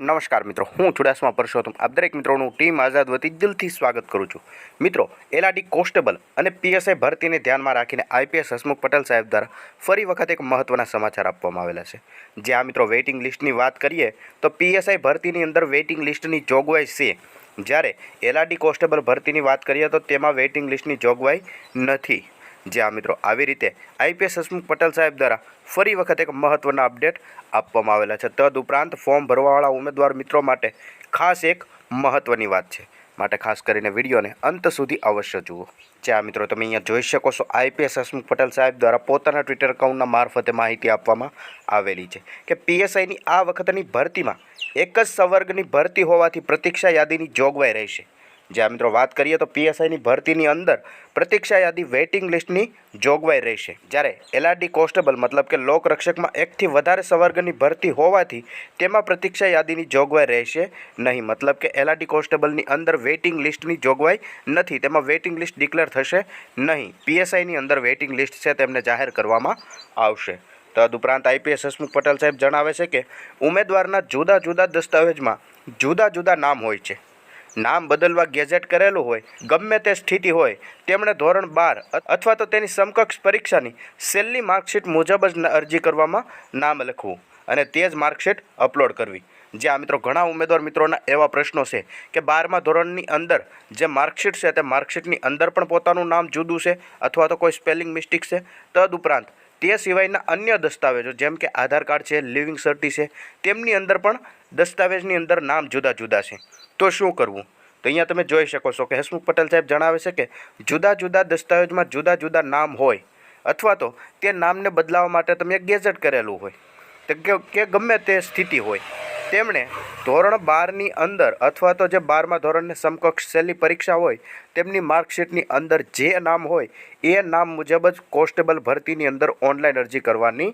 નમસ્કાર મિત્રો, હું ચુડાસમા પરસોત્તમ. આપ દરેક મિત્રોનું ટીમ આઝાદ વતી દિલથી સ્વાગત કરું છું. મિત્રો, એલઆરડી કોન્સ્ટેબલ અને પીએસઆઈ ભરતીને ધ્યાનમાં રાખીને આઈપીએસ હસમુખ પટેલ સાહેબ દ્વારા ફરી વખત એક મહત્ત્વના સમાચાર આપવામાં આવેલા છે. જે આ મિત્રો વેઇટિંગ લિસ્ટની વાત કરીએ, તો પીએસઆઈ ભરતીની અંદર વેઇટિંગ લિસ્ટની જોગવાઈ છે. જ્યારે એલઆરડી કોન્સ્ટેબલ ભરતીની વાત કરીએ, તો તેમાં વેઇટિંગ લિસ્ટની જોગવાઈ નથી. જે આ મિત્રો, આવી રીતે આઈપીએસ હસમુખ પટેલ સાહેબ દ્વારા ફરી વખત એક મહત્ત્વના અપડેટ આપવામાં આવેલા છે. તદુપરાંત ફોર્મ ભરવાવાળા ઉમેદવાર મિત્રો માટે ખાસ એક મહત્ત્વની વાત છે. માટે ખાસ કરીને વિડીયોને અંત સુધી અવશ્ય જુઓ. જે આ મિત્રો, તમે અહીંયા જોઈ શકો છો આઈપીએસ હસમુખ પટેલ સાહેબ દ્વારા પોતાના ટ્વિટર એકાઉન્ટના મારફતે માહિતી આપવામાં આવેલી છે કે પીએસઆઈની આ વખતની ભરતીમાં એક જ સંવર્ગની ભરતી હોવાથી પ્રતીક્ષા યાદીની જોગવાઈ રહેશે. જે આ મિત્રો વાત કરીએ તો પીએસઆઈની ભરતીની અંદર પ્રતીક્ષા યાદી વેઇટિંગ લિસ્ટની જોગવાઈ રહેશે. જ્યારે એલઆરડી કોન્સ્ટેબલ મતલબ કે લોકરક્ષકમાં એકથી વધારે સંવર્ગની ભરતી હોવાથી તેમાં પ્રતીક્ષા યાદીની જોગવાઈ રહેશે નહીં. મતલબ કે એલઆરડી કોન્સ્ટેબલની અંદર વેઇટિંગ લિસ્ટની જોગવાઈ નથી. તેમાં વેઇટિંગ લિસ્ટ ડિક્લેર થશે નહીં. પીએસઆઈની અંદર વેઇટિંગ લિસ્ટ છે તેમને જાહેર કરવામાં આવશે. તદુપરાંત આઈપીએસ હસમુખ પટેલ સાહેબ જણાવે છે કે ઉમેદવારના જુદા જુદા દસ્તાવેજમાં જુદા જુદા નામ હોય છે. નામ બદલવા ગેઝેટ કરેલું હોય, ગમે તે સ્થિતિ હોય, તેમણે ધોરણ બાર અથવા તો તેની સમકક્ષ પરીક્ષાની છેલ્લી માર્કશીટ મુજબ જ અરજી કરવામાં નામ લખવું અને તે જ માર્કશીટ અપલોડ કરવી. જે આ મિત્રો ઘણા ઉમેદવાર મિત્રોના એવા પ્રશ્નો છે કે બારમા ધોરણની અંદર જે માર્કશીટ છે તે માર્કશીટની અંદર પણ પોતાનું નામ જુદું છે અથવા તો કોઈ સ્પેલિંગ મિસ્ટેક છે? તદુપરાંત તે સિવાયના અન્ય દસ્તાવેજો, જેમ કે આધાર કાર્ડ છે, લિવિંગ સર્ટી છે, તેમની અંદર પણ દસ્તાવેજની અંદર નામ જુદા જુદા છે. તો શું કરવું? તો અહીંયા તમે જોઈ શકો છો કે હસમુખ પટેલ સાહેબ જણાવે છે કે જુદા જુદા દસ્તાવેજમાં જુદા જુદા નામ હોય, અથવા તો તે નામને બદલાવવા માટે તમે ગેઝેટ કરેલું હોય કે ગમે તે સ્થિતિ હોય તેમણે ધોરણ બારની અંદર અથવા તો જે બારમા ધોરણની સમકક્ષ છેલ્લી પરીક્ષા હોય, તેમની માર્કશીટની અંદર જે નામ હોય, એ નામ મુજબ જ કોન્સ્ટેબલ ભરતીની અંદર ઓનલાઈન અરજી કરવાની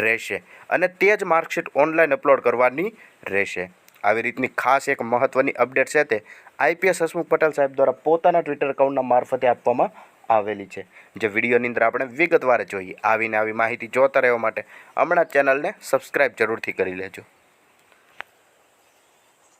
રહેશે અને તે જ માર્કશીટ ઓનલાઈન અપલોડ કરવાની રહેશે. આવી રીતની ખાસ એક મહત્ત્વની અપડેટ છે તે આઈપીએસ હસમુખ પટેલ સાહેબ દ્વારા પોતાના ટ્વિટર એકાઉન્ટના મારફતે આપવામાં આવેલી છે. જે વિડીયોની અંદર આપણે વિગતવાર જોઈએ. આવીને આવી માહિતી જોતા રહેવા માટે હમણાં ચેનલને સબસ્ક્રાઈબ જરૂરથી કરી લેજો.